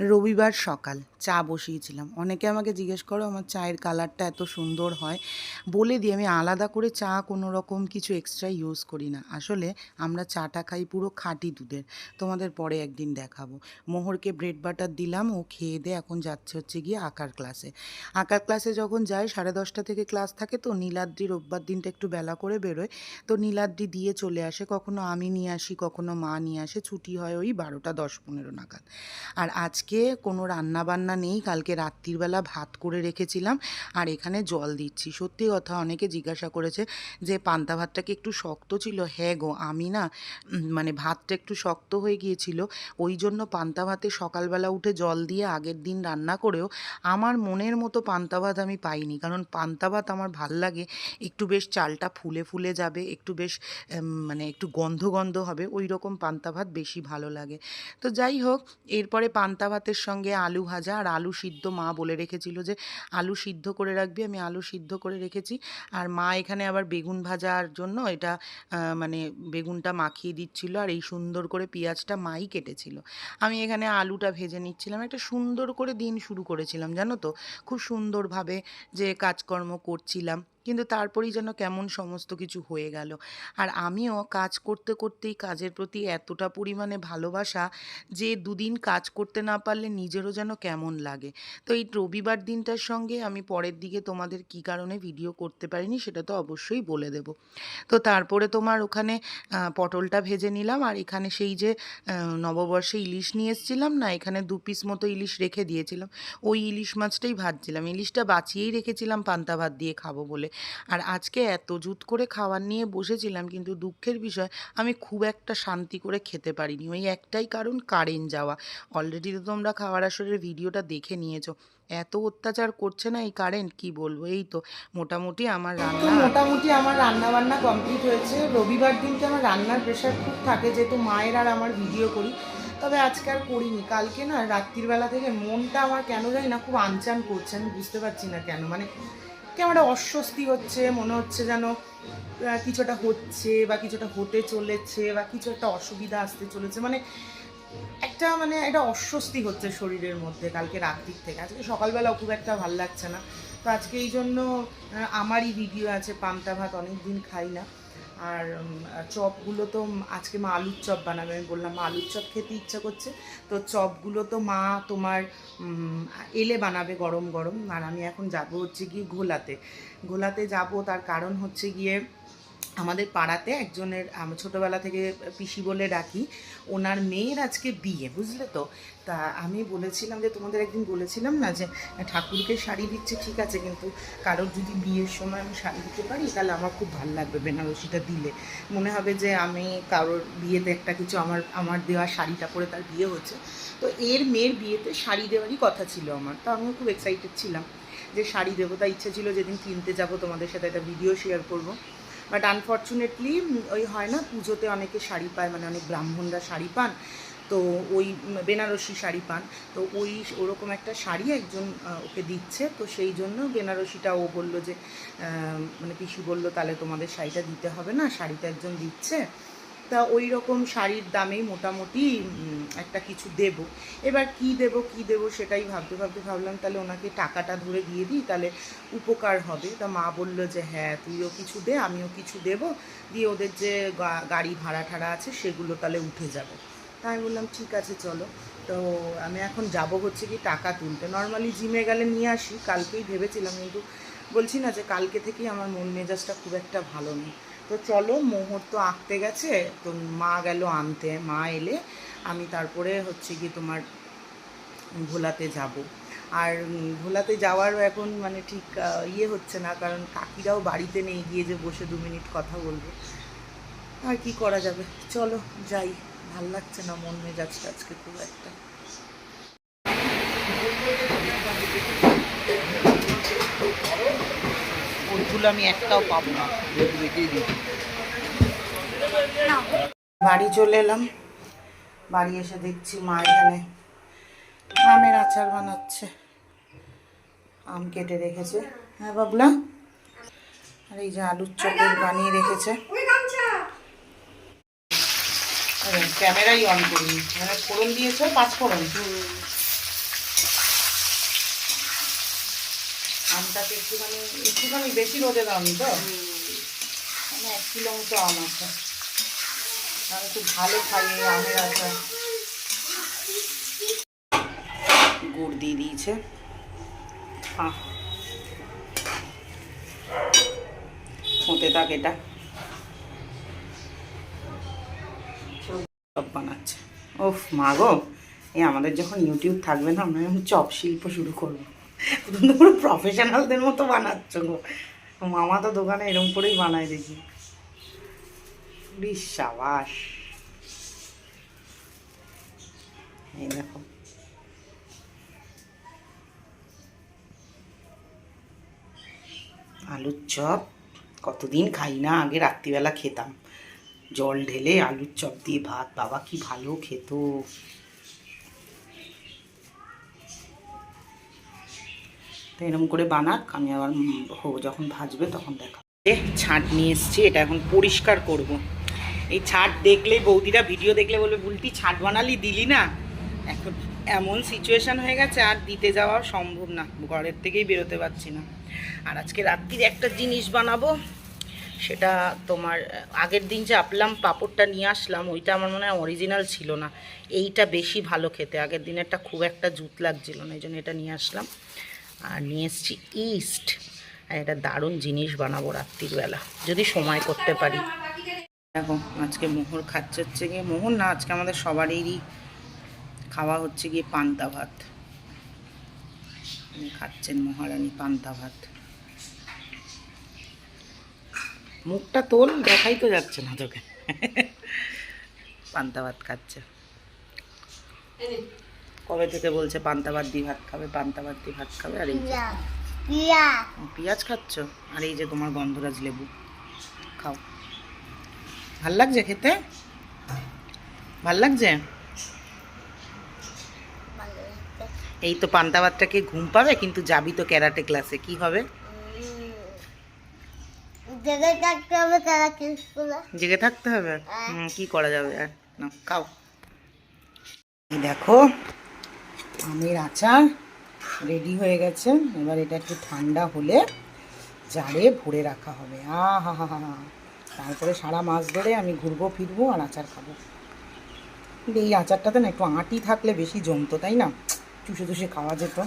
রবিবার সকাল। চা বসিয়েছিলাম। অনেকে আমাকে জিজ্ঞেস করো, আমার চায়ের কালারটা এত সুন্দর হয়। বলে দিই, আমি আলাদা করে চা কোনো রকম কিছু এক্সট্রা ইউজ করি না। আসলে আমরা চাটা খাই পুরো খাঁটি দুধের। তোমাদের পরে একদিন দেখাবো। মোহরকে ব্রেড বাটার দিলাম, ও খেয়ে দিয়ে এখন যাচ্ছে হচ্ছে গিয়ে আঁকার ক্লাসে আঁকার ক্লাসে যখন যায়, সাড়ে দশটা থেকে ক্লাস থাকে, তো নীলাদ্রি রোববার দিনটা একটু বেলা করে বেরোয়। তো নীলাদ্রি দিয়ে চলে আসে, কখনো আমি নিয়ে আসি, কখনো মা নিয়ে আসে, ছুটি হয় ওই বারোটা দশ পনেরো নাগাদ। আর আজকে কোনো রান্না নেই, কালকে রাত্রিবেলা ভাত করে রেখেছিলাম আর এখানে জল দিচ্ছি। সত্যি কথা অনেকে জিজ্ঞাসা করেছে যে পান্তা ভাতটা কি একটু শক্ত ছিল? হ্যাঁ গো, আমি না মানে ভাতটা একটু শক্ত হয়ে গিয়েছিল। ওই জন্য পান্তা ভাতে সকালবেলা উঠে জল দিয়ে আগের দিন রান্না করেও আমার মনের মতো পান্তা ভাত আমি পাইনি। কারণ পান্তা ভাত আমার ভালো লাগে, একটু বেশ চালটা ফুলে ফুলে যাবে, একটু বেশ মানে একটু গন্ধ গন্ধ হবে, ওই রকম পান্তা ভাত বেশি ভালো লাগে। তো যাই হোক, এরপরে পান্তা ভাতের সঙ্গে আলু ভাজা আর আলু সিদ্ধ মা বলে রেখেছিল যে, আলু সিদ্ধ করে রাখবি, আমি আলু সিদ্ধ করে রেখেছি। আর মা এখানে আবার বেগুন ভাজার জন্য এটা মানে বেগুনটা মাখিয়ে দিচ্ছিল আর এই সুন্দর করে পেঁয়াজটা মাই কেটেছিল। আমি এখানে আলুটা ভেজে নিচ্ছিলাম। একটা সুন্দর করে দিন শুরু করেছিলাম, জানো তো? খুব সুন্দরভাবে যে কাজকর্ম করছিলাম। কিন্তু তারপরেই যেন কেমন সমস্ত কিছু হয়ে গেল। আর আমিও কাজ করতে করতেই কাজের প্রতি এতটা পরিমাণে ভালোবাসা যে দুদিন কাজ করতে না পারলে নিজেরও যেন কেমন লাগে। তো এই রবিবার দিনটার সঙ্গে আমি পরের দিকে তোমাদের কি কারণে ভিডিও করতে পারিনি সেটা তো অবশ্যই বলে দেব। তো তারপরে তোমার ওখানে পটলটা ভেজে নিলাম আর এখানে সেই যে নববর্ষে ইলিশ নিয়ে এসেছিলাম না, এখানে দু পিস মতো ইলিশ রেখে দিয়েছিলাম। ওই ইলিশ মাছটাই ভাজছিলাম। ইলিশটা বাঁচিয়েই রেখেছিলাম পান্তা ভাত দিয়ে খাব বলে। আর আজকে এত জুত করে খাবার নিয়ে বসেছিলাম, কিন্তু দুঃখের বিষয়, আমি খুব একটা শান্তি করে খেতে পারিনি। ওই একটাই কারণ কারেন্ট যাওয়া। অলরেডি তো তোমরা খাওয়ার আসরের ভিডিওটা দেখে নিয়েছো। এত অত্যাচার করছে না এই কারেন্ট? কি বলব? এই তো মোটামুটি আমার রান্না মোটামুটি আমার রান্না বান্না কমপ্লিট হয়েছে। রবিবার দিনকে আমার রান্নার প্রেশার খুব থাকে, যেহেতু মায়ের আর আমার ভিডিও করি। তবে আজকে আর করিনি। কালকে না রাত্রির বেলা থেকে মনটা আমার কেন জানি না খুব আনচান করছে, আমি বুঝতে পারছি না কেন। মানে কেমন একটা অস্বস্তি হচ্ছে, মনে হচ্ছে যেন কিছুটা হচ্ছে বা কিছুটা হতে চলেছে বা কিছু একটা অসুবিধা আসতে চলেছে। মানে একটা মানে একটা অস্বস্তি হচ্ছে শরীরের মধ্যে কালকে রাত্রির থেকে। আজকে সকালবেলা খুব একটা ভালো লাগছে না। তো আজকে এই জন্য আমারই ভিডিও আছে, পান্তা ভাত অনেক দিন খাই না। আর চপগুলো তো আজকে মা আলুর চপ বানাবে। আমি বললাম, মা আলুর চপ খেতে ইচ্ছা করছে। তো চপগুলো তো মা তোমার এলে বানাবে গরম গরম। আর আমি এখন যাব হচ্ছে গিয়ে ঘোলাতে। ঘোলাতে যাব, তার কারণ হচ্ছে গিয়ে আমাদের পাড়াতে একজনের ছোটবেলা থেকে পিসি বলে ডাকি, ওনার মেয়ের আজকে বিয়ে, বুঝলে তো? তা আমি বলেছিলাম যে, তোমাদের একদিন বলেছিলাম না যে, ঠাকুরকে শাড়ি দিচ্ছে, ঠিক আছে, কিন্তু কারোর যদি বিয়ের সময় আমি শাড়ি দিতে পারি, তাহলে আমার খুব ভালো লাগবে বেনারসিটা দিলে। মনে হবে যে, আমি কারোর বিয়েতে একটা কিছু আমার আমার দেওয়া শাড়িটা পরে তার বিয়ে হচ্ছে তো এর মেয়ের বিয়েতে শাড়ি দেওয়ারই কথা ছিল আমার, তো আমিও খুব এক্সাইটেড ছিলাম যে শাড়ি দেবো তা ইচ্ছে ছিল যেদিন কিনতে যাব, তোমাদের সাথে একটা ভিডিও শেয়ার করব। বাট আনফর্চুনেটলি ওই হয় না, পুজোতে অনেকে শাড়ি পায় মানে অনেক ব্রাহ্মণরা শাড়ি পান, তো ওই বেনারসি শাড়ি পান, তো ওই ওরকম একটা শাড়ি একজন ওকে দিচ্ছে, তো সেই জন্য বেনারসিটা ও বলল যে মানে পিসি বলল, তাহলে তোমাদের শাড়িটা দিতে হবে না, শাড়িটা একজন দিচ্ছে। তা ওই রকম শাড়ির দামেই মোটামুটি একটা কিছু দেব। এবার কি দেব কি দেব সেটাই ভাবতে ভাবতে ভাবলাম, তাহলে ওনাকে টাকাটা ধরে দিয়ে দিই, তাহলে উপকার হবে। তা মা বলল যে হ্যাঁ তুইও কিছু দে, আমিও কিছু দেব। দিয়ে ওদের যে গাড়ি ভাড়া ঠাড়া আছে, সেগুলো তাহলে উঠে যাবে। তাই আমি বললাম, ঠিক আছে, চলো। তো আমি এখন যাব হচ্ছে কি টাকা তুলতে। নর্মালি জিমে গেলে নিয়ে আসি, কালকেই ভেবেছিলাম, কিন্তু বলছি না যে, কালকে থেকেই আমার মন মেজাজটা খুব একটা ভালো নেই। তো চলো মোহর তো আঁকতে গেছে, তো মা গেল আনতে, মা এলে আমি তারপরে হচ্ছে কি তোমার ভোলাতে যাব। আর ভোলাতে যাওয়ারও এখন মানে ঠিক ইয়ে হচ্ছে না, কারণ কাকিরাও বাড়িতে নেই, গিয়ে যে বসে দু মিনিট কথা বলব। আর কি করা যাবে? চলো যাই, ভালো লাগছে না মন মেজাজটা আজকে খুব একটা। ওইগুলো আমি একটাও পাবো না। বাড়ি চলে এলাম। বাড়ি এসে দেখছি মা এখানে আমের আচার বানাচ্ছে। আম কেটে রেখেছে। হ্যাঁ বাবলা? আর এই যে আলুর চপের বানিয়ে রেখেছে। ক্যামেরাই অন করিনি। মানে ফোড়ন দিয়েছে পাঁচ ফোড়ন আমটাকে একটুখানি একটুখানি বেশি রোদে দাওনি তো? মানে এক কিলো মতো আম আছে। আমি খুব ভালো খাই এই আমের আচার। গুড় দিয়ে দিয়েছে। হতে থাক এটা। চপ বানাচ্ছে। ওফ মা গো এই আমাদের যখন ইউটিউব থাকবে না আমরা চপ শিল্প শুরু করব। পুরো প্রফেশনালদের মতো বানাচ্ছ গো। মামা তো দোকানে এরকম করেই বানায় দেখি। বিশ্বাবাস এই দেখো। আলুর চপ। কতদিন খাই না, আগে রাত্রিবেলা খেতাম। জল ঢেলে আলুর চপ দিয়ে ভাত। বাবা কি ভালো খেত। তো এরকম করে বানাক, আমি আবার যখন ভাজবে তখন দেখা। ছাঁট নিয়ে এসছি, এটা এখন পরিষ্কার করব। এই ছাট দেখলে, বৌদিরা ভিডিও দেখলে বলবে বুলটি ছাট বানালি, দিলি না? এখন এমন সিচুয়েশন হয়ে গেছে, আর দিতে যাওয়া সম্ভব না, ঘরের থেকেই বেরোতে পারছি না। আর আজকে রাত্রির একটা জিনিস বানাবো, সেটা তোমার, আগের দিন যে আপলাম, পাঁপড়টা নিয়ে আসলাম, ওইটা আমার মনে হয় অরিজিনাল ছিল না। এইটা বেশি ভালো খেতে, আগের দিনেরটা খুব একটা জুত লাগছিল না, এই জন্য এটা নিয়ে আসলাম। আর নিয়ে এসছি ইস্ট আর এটা দারুণ জিনিস বানাবো রাত্রির বেলা যদি সময় করতে পারি। দেখো আজকে মোহর খাচ্ছে হচ্ছে গিয়ে মোহর না আজকে আমাদের সবারই খাওয়া হচ্ছে গিয়ে পান্তা ভাত। খাচ্ছেন মহারানী পান্তা ভাত। মুখটা তোল দেখাই তো যাচ্ছে না তোকে। পান্তা ভাত খাচ্ছে। কবে থেকে বলছে পান্তা ভাত দিয়ে ভাত খাবে পান্তা ভাত দিয়ে ভাত খাবে আর এই পেঁয়াজ খাচ্ছ? আর এই যে তোমার গন্ধরাজ লেবু। খাও। ভালো লাগছে খেতে? ভালো লাগছে? এই তো পান্তা ভাতটাকে ঘুম পাবে কিন্তু যাবি তো ক্যারাটে ক্লাসে কি হবে? জায়গায় থাকতে হবে জেগে থাকতে হবে? হুম, কি করা যাবে? আর না খাও। দেখো আমের আচার রেডি হয়ে গেছে। এবার এটা একটু ঠান্ডা হলে জারে ভরে রাখা হবে। আ হা হা হা তারপরে সারা মাস ধরে আমি ঘুরবো, ফিরবো আর আচার খাব। কিন্তু এই আচারটাতে না একটু আঁটি থাকলে বেশি জমতো, তাই না? চুষে চুষে খাওয়া যেত।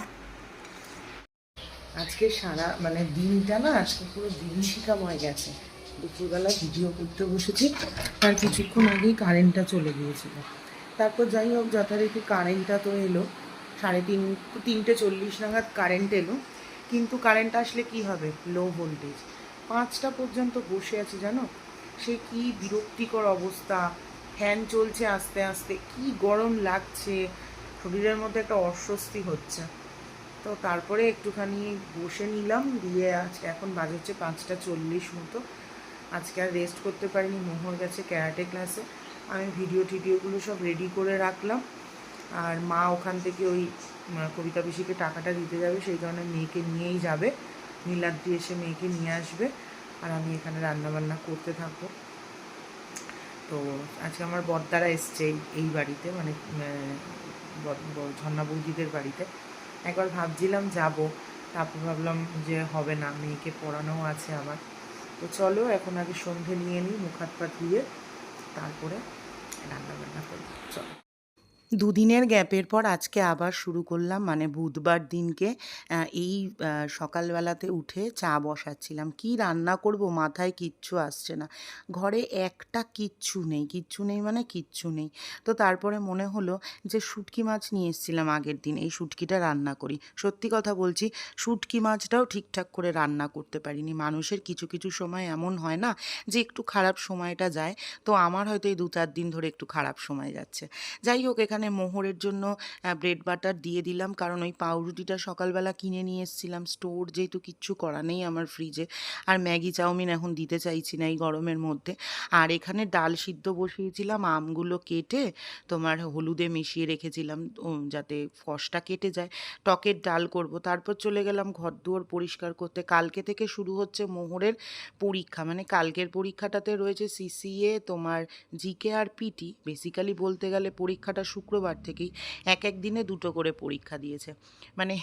আজকে সারা মানে দিনটা না আজকে পুরো বিভীষিকাময় গেছে। দুপুরবেলা ভিডিও করতে বসেছি তার কিছুক্ষণ আগেই কারেন্টটা চলে গিয়েছিল। তারপর যাই হোক, যথারীতি কারেন্টটা তো এলো। সাড়ে তিন, তিনটে চল্লিশ নাগাদ কারেন্ট এলো। কিন্তু কারেন্ট আসলে কি হবে? লো ভোল্টেজ পাঁচটা পর্যন্ত বসে আছি, জানো? সে কি বিরক্তিকর অবস্থা। ফ্যান চলছে আস্তে আস্তে। কি গরম লাগছে। শরীরের মধ্যে একটা অস্বস্তি হচ্ছে। তো তারপরে একটুখানি বসে নিলাম। দিয়ে আজকে এখন বাজে হচ্ছে পাঁচটা চল্লিশ মতো। আজকে আর রেস্ট করতে পারিনি। মোহর গেছে ক্যারাটে ক্লাসে আমি ভিডিও টিডিওগুলো সব রেডি করে রাখলাম। আর মা ওখান থেকে ওই কবিতা পিসিকে টাকাটা দিতে যাবে, সেই কারণে মেয়েকে নিয়েই যাবে। নীলাদ্রি এসে মেয়েকে নিয়ে আসবে আর আমি এখানে রান্নাবান্না করতে থাকব। তো আজকে আমার বড়দারা এসছে এই- বাড়িতে মানে ঝর্ণা বৌদিদের বাড়িতে। একবার ভাবছিলাম যাব, তারপর ভাবলাম যে হবে না, মেয়েকে পড়ানো আছে আমার। তো চলো, এখন আগে সন্ধে নিয়ে নিই, মুখ হাত পা ধুয়ে তারপরে রান্নাবান্না করি চলো। দুদিনের গ্যাপের পর আজকে আবার শুরু করলাম। মানে বুধবার দিনকে এই সকালবেলাতে উঠে চা বসাচ্ছিলাম। কি রান্না করব মাথায় কিচ্ছু আসছে না। ঘরে একটা কিচ্ছু নেই। কিচ্ছু নেই মানে কিচ্ছু নেই। তো তারপরে মনে হলো যে শুটকি মাছ নিয়ে এসেছিলাম আগের দিন। এই শুটকিটা রান্না করি। সত্যি কথা বলছি, শুটকি মাছটাও ঠিকঠাক করে রান্না করতে পারিনি। মানুষের কিছু কিছু সময় এমন হয় না যে একটু খারাপ সময়টা যায়। তো আমার হয়তো এই দু চার দিন ধরে একটু খারাপ সময় যাচ্ছে। যাই হোক, এখানে মোহরের জন্য ব্রেড বাটার দিয়ে দিলাম। কারণ ওই পাউরুটিটা সকালবেলা কিনে নিয়ে এসেছিলাম। স্টোর যেহেতু কিচ্ছু করা নেই আমার ফ্রিজে আর ম্যাগি চাউমিন এখন দিতে চাইছি না এই গরমের মধ্যে। আর এখানে ডাল সিদ্ধ বসিয়েছিলাম, আমগুলো কেটে তোমার হলুদে মিশিয়ে রেখেছিলাম যাতে ফসটা কেটে যায়। টকের ডাল করব। তারপর চলে গেলাম ঘর দুয়ার পরিষ্কার করতে। কালকে থেকে শুরু হচ্ছে মোহরের পরীক্ষা। মানে কালকের পরীক্ষাটাতে রয়েছে সিসিএ তোমার জিকে আর পিটি বেসিক্যালি বলতে গেলে পরীক্ষাটা শুক্র শুক্রবার থেকেই এক এক দিনে দুটো করে পরীক্ষা দিয়েছে। মানে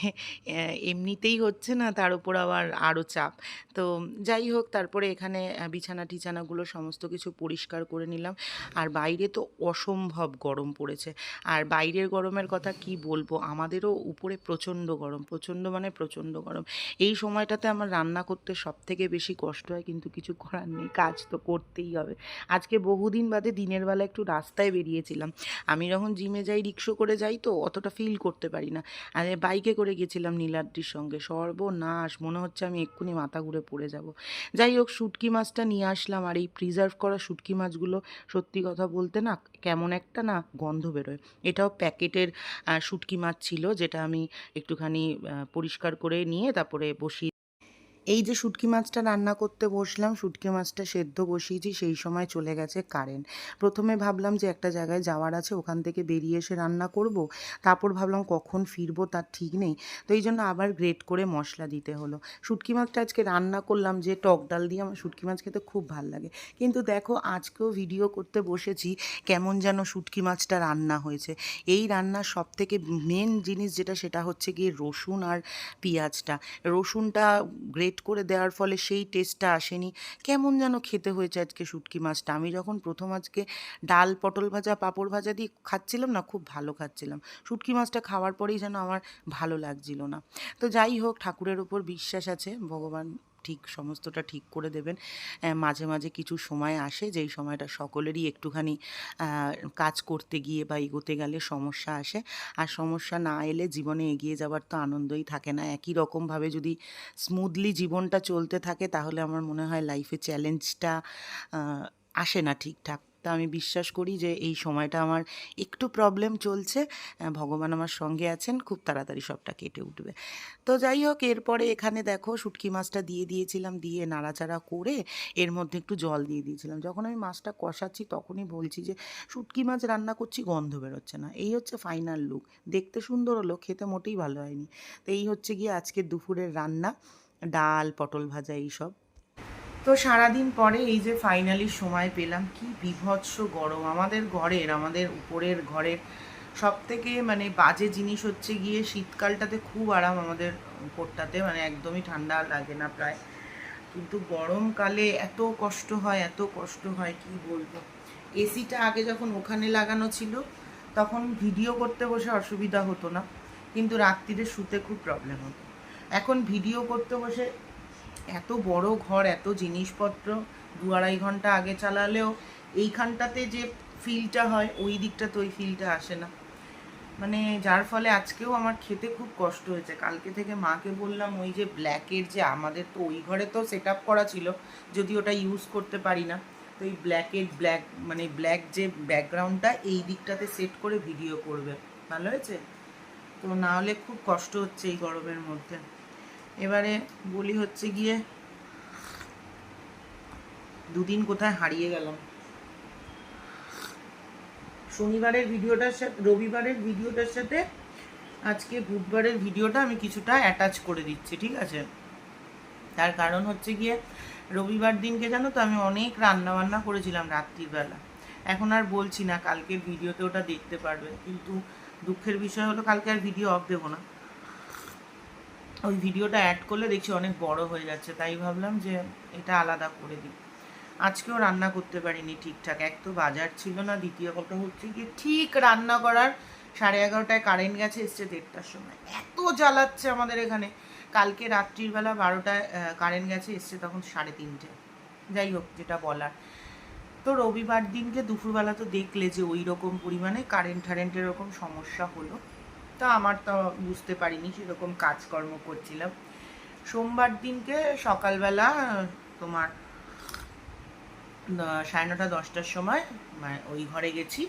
এমনিতেই হচ্ছে না, তার উপর আবার আরও চাপ। তো যাই হোক, তারপরে এখানে বিছানা টিছানাগুলো সমস্ত কিছু পরিষ্কার করে নিলাম। আর বাইরে তো অসম্ভব গরম পড়েছে। আর বাইরের গরমের কথা কি বলব? আমাদেরও উপরে প্রচণ্ড গরম, প্রচণ্ড মানে প্রচণ্ড গরম। এই সময়টাতে আমার রান্না করতে সব থেকে বেশি কষ্ট হয়, কিন্তু কিছু করার নেই, কাজ তো করতেই হবে। আজকে বহুদিন বাদে দিনের বেলা একটু রাস্তায় বেরিয়েছিলাম। আমি যখন জিমে যাই, রিক্সো করে যাই তো অতটা ফিল করতে পারি না। আর বাইকে করে গেছিলাম নীলাদ্রির সঙ্গে। সর্বনাশ, মনে হচ্ছে আমি এক্ষুনি মাথা ঘুরে পড়ে যাব। যাই হোক, শুটকি মাছটা নিয়ে আসলাম। আর এই প্রিজার্ভ করা শুটকি মাছগুলো সত্যি কথা বলতে না, কেমন একটা না গন্ধ বেরোয়। এটাও প্যাকেটের শুটকি মাছ ছিল, যেটা আমি একটুখানি পরিষ্কার করে নিয়ে তারপরে বসিয়ে এই যে শুটকি মাছটা রান্না করতে বসলাম, শুটকি মাছটা সেদ্ধ বসিয়েছি, সেই সময় চলে গেছে কারেন্ট প্রথমে ভাবলাম যে একটা জায়গায় যাওয়ার আছে, ওখান থেকে বেরিয়ে এসে রান্না করব। তারপর ভাবলাম কখন ফিরবো তার ঠিক নেই। তো এই জন্য আবার গ্রেট করে মশলা দিতে হলো। শুটকি মাছটা আজকে রান্না করলাম যে টক ডাল দিয়ে, আমার শুটকি মাছ খেতে খুব ভালো লাগে। কিন্তু দেখো, আজকেও ভিডিও করতে বসেছি কেমন যেন শুটকি মাছটা রান্না হয়েছে। এই রান্নার সব থেকে মেন জিনিস যেটা, সেটা হচ্ছে গিয়ে রসুন আর পেঁয়াজটা। রসুনটা গ্রেট করে দেওয়ার ফলে সেই টেস্টটা আসেনি। কেমন যেন খেতে হয়েছে আজকে শুটকি মাছটা। আমি যখন প্রথম আজকে ডাল, পটল ভাজা, পাঁপড় ভাজা দিয়ে খাচ্ছিলাম না, খুব ভালো খাচ্ছিলাম। শুটকি মাছটা খাওয়ার পরেই যেন আমার ভালো লাগছিল না। তো যাই হোক, ঠাকুরের ওপর বিশ্বাস আছে, ভগবান ঠিক, সমস্তটা ঠিক করে দেবেন। মাঝে মাঝে কিছু সময় আসে, যেই সময়টা সকলেরই একটুখানি কাজ করতে গিয়ে বা এগোতে গেলে সমস্যা আসে। আর সমস্যা না এলে জীবনে এগিয়ে যাওয়ার তো আনন্দই থাকে না। একই রকমভাবে যদি স্মুথলি জীবনটা চলতে থাকে, তাহলে আমার মনে হয় লাইফে চ্যালেঞ্জটা আসে না ঠিকঠাক। তা আমি বিশ্বাস করি যে এই সময়টা আমার একটু প্রবলেম চলছে। ভগবান আমার সঙ্গে আছেন, খুব তাড়াতাড়ি সবটা কেটে উঠবে। তো যাই হোক, এরপরে এখানে দেখো শুটকি মাছটা দিয়ে দিয়েছিলাম, দিয়ে নাড়াচাড়া করে এর মধ্যে একটু জল দিয়ে দিয়েছিলাম। যখন আমি মাছটা কষাচ্ছি তখনই বলছি যে, শুটকি মাছ রান্না করছি, গন্ধ বেরোচ্ছে না। এই হচ্ছে ফাইনাল লুক দেখতে সুন্দর হলো খেতে মোটেই ভালো হয়নি। তো এই হচ্ছে গিয়ে আজকে দুপুরের রান্না। ডাল, পটল ভাজা, এইসব। তো সারাদিন পরে এই যে ফাইনালি সময় পেলাম, কি বিভৎস গরম। আমাদের ঘরের, আমাদের উপরের ঘরের সব থেকে মানে বাজে জিনিস হচ্ছে গিয়ে শীতকালটাতে খুব আরাম আমাদের উপরটাতে মানে একদমই ঠান্ডা লাগে না প্রায়। কিন্তু গরমকালে এত কষ্ট হয়, এত কষ্ট হয়, কি বলব? এসিটা আগে যখন ওখানে লাগানো ছিল, তখন ভিডিও করতে বসে অসুবিধা হতো না। কিন্তু রাত্রিরে শুতে খুব প্রবলেম হতো। এখন ভিডিও করতে বসে এত বড় ঘর, এত জিনিসপত্র, দু আড়াই ঘণ্টা আগে চালালেও এইখানটাতে যে ফিলটা হয়, ওই দিকটাতে ওই ফিলটা আসে না। মানে যার ফলে আজকেও আমার খেতে খুব কষ্ট হয়েছে। কালকে থেকে মাকে বললাম, ওই যে ব্ল্যাকের যে আমাদের তো ওই ঘরে তো সেট করা ছিল, যদি ওটা ইউজ করতে পারি না। তো এই ব্ল্যাকের ব্ল্যাক মানে ব্ল্যাক যে ব্যাকগ্রাউন্ডটা এই দিকটাতে সেট করে ভিডিও করবে। ভালো হয়েছে? তো না হলে খুব কষ্ট হচ্ছে এই গরমের মধ্যে। এবারে বলি হচ্ছে গিয়ে দুদিন কোথায় হারিয়ে গেলাম। শনিবারের ভিডিওটার সাথে, রবিবারের ভিডিওটার সাথে আজকে বুধবারের ভিডিওটা আমি কিছুটা অ্যাটাচ করে দিচ্ছি, ঠিক আছে? তার কারণ হচ্ছে গিয়ে রবিবার দিনকে জানো তো আমি অনেক রান্না বান্না করেছিলাম রাত্রিবেলা এখন আর বলছি না, কালকের ভিডিওতে ওটা দেখতে পারবে। কিন্তু দুঃখের বিষয় হলো কালকে আর ভিডিও অফ দেবো না। ওই ভিডিওটা অ্যাড করলে দেখছি অনেক বড় হয়ে যাচ্ছে, তাই ভাবলাম যে এটা আলাদা করে দিই। আজকেও রান্না করতে পারিনি ঠিকঠাক, এক তো বাজার ছিল না, দ্বিতীয় কথা হচ্ছে কি ঠিক রান্না করার সাড়ে এগারোটায় কারেন্ট গেছে, এসছে দেড়টার সময়। এত জ্বালাচ্ছে আমাদের এখানে। কালকে রাত্রির বেলা বারোটায় কারেন্ট গেছে, এসছে তখন সাড়ে তিনটে। যাই হোক, যেটা বলার। তো রবিবার দিনকে দুপুরবেলা তো দেখলে যে ওই রকম পরিমাণে কারেন্ট ঠারেন্টের এরকম সমস্যা হলো। তা আমার তো বুঝতে পারিনি সেরকম কাজকর্ম করছিলাম। সোমবার দিনকে সকালবেলা, তোমার সাড়ে নটা, দশটার সময় মানে ওই ঘরে গেছি।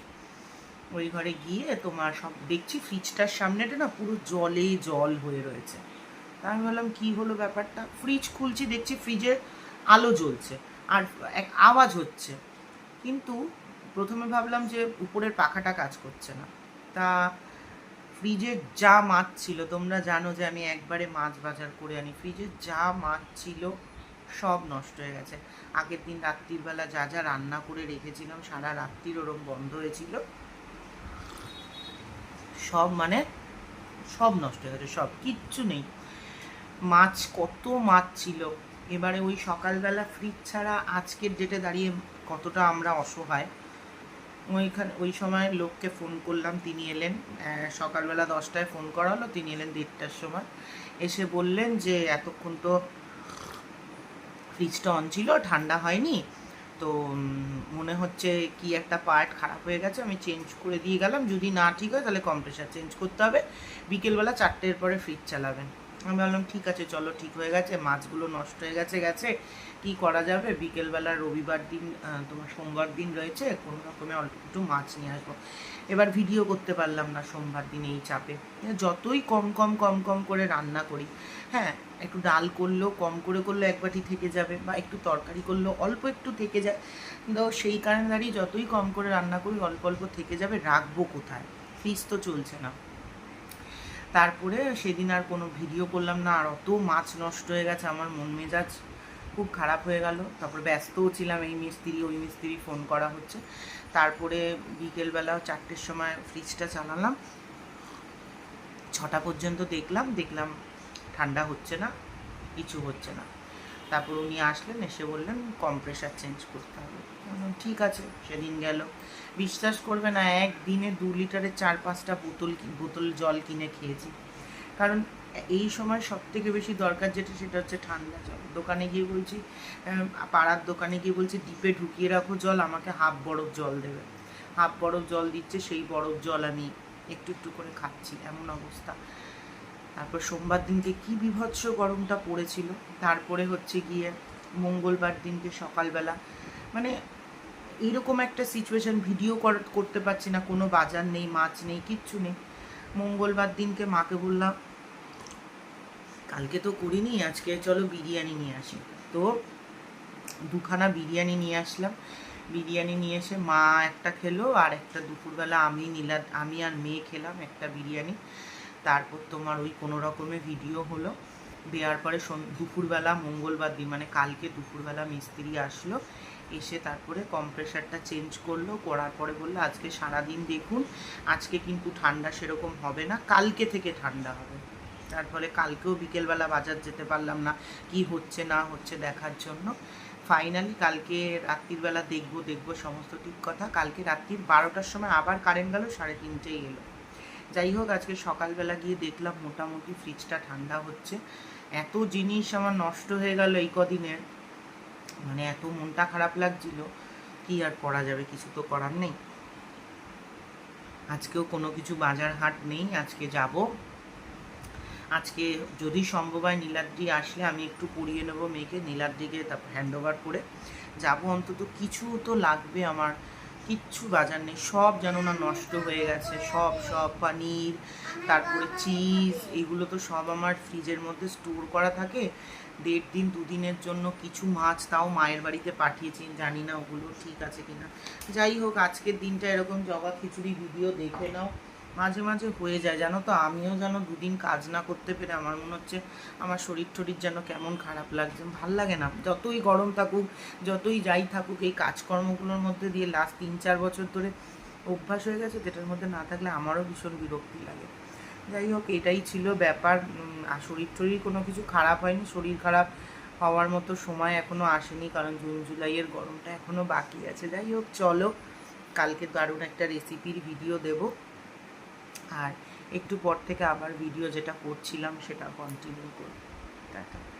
ওই ঘরে গিয়ে তোমার সব দেখছি ফ্রিজটার সামনেটা না পুরো জলে জল হয়ে রয়েছে। তা আমি ভাবলাম, কী হলো ব্যাপারটা? ফ্রিজ খুলছি, দেখছি ফ্রিজের আলো জ্বলছে, আর এক আওয়াজ হচ্ছে। কিন্তু প্রথমে ভাবলাম যে উপরের পাখাটা কাজ করছে না। তা ফ্রিজের যা মাছ ছিল, তোমরা জানো যে আমি একবারে মাছ বাজার করে আনি। ফ্রিজের যা মাছ ছিল, সব নষ্ট হয়ে গেছে। আগের দিন রাত্রির বেলা যা যা রান্না করে রেখেছিলাম, সারা রাত্রির ওরম বন্ধ হয়েছিল। সব মানে সব নষ্ট হয়ে গেছে, সব, কিচ্ছু নেই। মাছ, কত মাছ ছিল। এবারে ওই সকালবেলা ফ্রিজ ছাড়া আজকের ডেটে দাঁড়িয়ে কতটা আমরা অসহায় ওইখানে, ওই সময় লোককে ফোন করলাম, তিনি এলেন। সকালবেলা দশটায় ফোন করা হলো তিনি এলেন দেড়টার সময়। এসে বললেন যে, এতক্ষণ তো ফ্রিজটা অন ছিল, ঠান্ডা হয়নি। তো মনে হচ্ছে কি একটা পার্ট খারাপ হয়ে গেছে, আমি চেঞ্জ করে দিয়ে গেলাম। যদি না ঠিক হয়, তাহলে কম্প্রেসার চেঞ্জ করতে হবে। বিকেলবেলা চারটের পরে ফ্রিজ চালাবেন। আমি ভাবলাম, ঠিক আছে, চলো, ঠিক হয়ে গেছে, মাছগুলো নষ্ট হয়ে গেছে গেছে। কি করা যাবে? বিকেলবেলা রবিবার দিন তোমার সোমবার দিন রয়েছে, কোনো রকমে অল্প একটু মাছ নিয়ে আসব। এবার ভিডিও করতে পারলাম না সোমবার দিন এই চাপে। যতই কম কম কম কম করে রান্না করি হ্যাঁ একটু ডাল করলেও কম করে করলে এক বাটি থেকে যাবে, বা একটু তরকারি করলেও অল্প একটু থেকে যায়, তো সেই কারণে দাঁড়িয়ে যতই কম করে রান্না করি, অল্প অল্প থেকে যাবে, রাখব কোথায়? ফ্রিজ তো চলছে না। তারপরে সেদিন আর কোনো ভিডিও করলাম না, আর অত মাছ নষ্ট হয়ে গেছে, আমার মন মেজাজ খুব খারাপ হয়ে গেল। তারপর ব্যস্তও ছিলাম, এই মিস্ত্রি, ওই মিস্ত্রি ফোন করা হচ্ছে। তারপরে বিকেলবেলা চারটের সময় ফ্রিজটা চালালাম। ছটা পর্যন্ত দেখলাম দেখলাম ঠান্ডা হচ্ছে না, কিছু হচ্ছে না। তারপর উনি আসলেন, এসে বললেন কম্প্রেসার চেঞ্জ করতে হবে। ঠিক আছে। সেদিন গেল। বিশ্বাস করবে না একদিনে দু লিটারের চার পাঁচটা বোতল বোতল জল কিনে খেয়েছি। কারণ এই সময় সব থেকে বেশি দরকার যেটা, সেটা হচ্ছে ঠান্ডা জল। দোকানে গিয়ে বলছি পাড়ার দোকানে গিয়ে বলছি, ডিপে ঢুকিয়ে রাখো জল, আমাকে হাফ বরফ জল দেবে। হাফ বরফ জল দিচ্ছে, সেই বরফ জল আমি একটু একটু করে খাচ্ছি, এমন অবস্থা। তারপর সোমবার দিনকে কি বিভৎস গরমটা পড়েছিল, তারপরে হচ্ছে গিয়ে মঙ্গলবার দিনকে সকালবেলা। মানে এরকম একটা সিচুয়েশন ভিডিও করতে পারছি না, কোনো বাজার নেই, মাছ নেই, কিচ্ছু নেই। মঙ্গলবার দিনকে মাকে বললাম, কালকে তো করিনি, আজকে চলো বিরিয়ানি নিয়ে আসি। তো দুখানা বিরিয়ানি নিয়ে আসলাম। বিরিয়ানি নিয়ে এসে মা একটা খেলো, আর একটা দুপুরবেলা আমি, নীলা, আমি আর মেয়ে খেলাম একটা বিরিয়ানি। তারপর তোমার ওই কোনো রকমের ভিডিও হলো। দেওয়ার পরে দুপুরবেলা, মঙ্গলবার দিন মানে কালকে দুপুরবেলা মিস্ত্রি আসলো, এসে তারপরে কম্প্রেসারটা চেঞ্জ করল, করার পরে বলল, আজকে সারাদিন দেখুন, আজকে কিন্তু ঠান্ডা সেরকম হবে না, কালকে থেকে ঠান্ডা হবে। তার ফলে কালকেও বিকেলবেলা বাজার যেতে পারলাম না, কি হচ্ছে, না হচ্ছে দেখার জন্য। ফাইনালি কালকে রাত্রির বেলা দেখব দেখব সমস্ত ঠিক কথা। কালকে রাত্রির বারোটার সময় আবার কারেন্ট গেল, সাড়ে তিনটেই এলো। যাই হোক, আজকে সকালবেলা গিয়ে দেখলাম মোটামুটি ফ্রিজটা ঠান্ডা হচ্ছে। এত জিনিস আমার নষ্ট হয়ে গেল এই কদিনের। মানে এত মনটা খারাপ লাগছিল, কি আর করা যাবে, কিছু তো করার নেই। আজকেও কোনো কিছু বাজার হাট নেই, আজকে যাব। আজকে যদি সম্ভব হয় নীলাদ্রি আসলে আমি একটু পড়িয়ে নেব মেয়েকে, নীলাদ্রিকে তারপর হ্যান্ড ওভার করে। যাব অন্তত, কিছু তো লাগবে আমার। কিচ্ছু বাজার নেই, সব যেন না নষ্ট হয়ে গেছে, সব সব পানির, তারপরে চিজ এগুলো তো সব আমার ফ্রিজের মধ্যে স্টোর করা থাকে। দেড় দিন দুদিনের জন্য কিছু মাছ তাও মায়ের বাড়িতে পাঠিয়েছি, জানি না ওগুলো ঠিক আছে কিনা। যাই হোক, আজকের দিনটা এরকম জগা খিচুড়ি ভিডিও দেখে নাও। মাঝে মাঝে হয়ে যায়, জানো তো? আমিও যেন দুদিন কাজ না করতে পেরে আমার মনে হচ্ছে আমার শরীর টরীর যেন কেমন খারাপ লাগছে। ভালো লাগে না। যতই গরম থাকুক, যতই যাই থাকুক, এই কাজকর্মগুলোর মধ্যে দিয়ে লাস্ট তিন চার বছর ধরে অভ্যাস হয়ে গেছে, যেটার মধ্যে না থাকলে আমারও ভীষণ বিরক্তি লাগে। যাই হোক, এটাই ছিল ব্যাপার। আর শরীর টরীর কোনো কিছু খারাপ হয়নি। শরীর খারাপ হওয়ার মতো সময় এখনও আসেনি, কারণ জুন, জুলাইয়ের গরমটা এখনও বাকি আছে। যাই হোক, চলো, কালকে দারুণ একটা রেসিপির ভিডিও দেব। আর একটু পর থেকে আবার ভিডিও যেটা করছিলাম সেটা কন্টিনিউ করব। টাটা।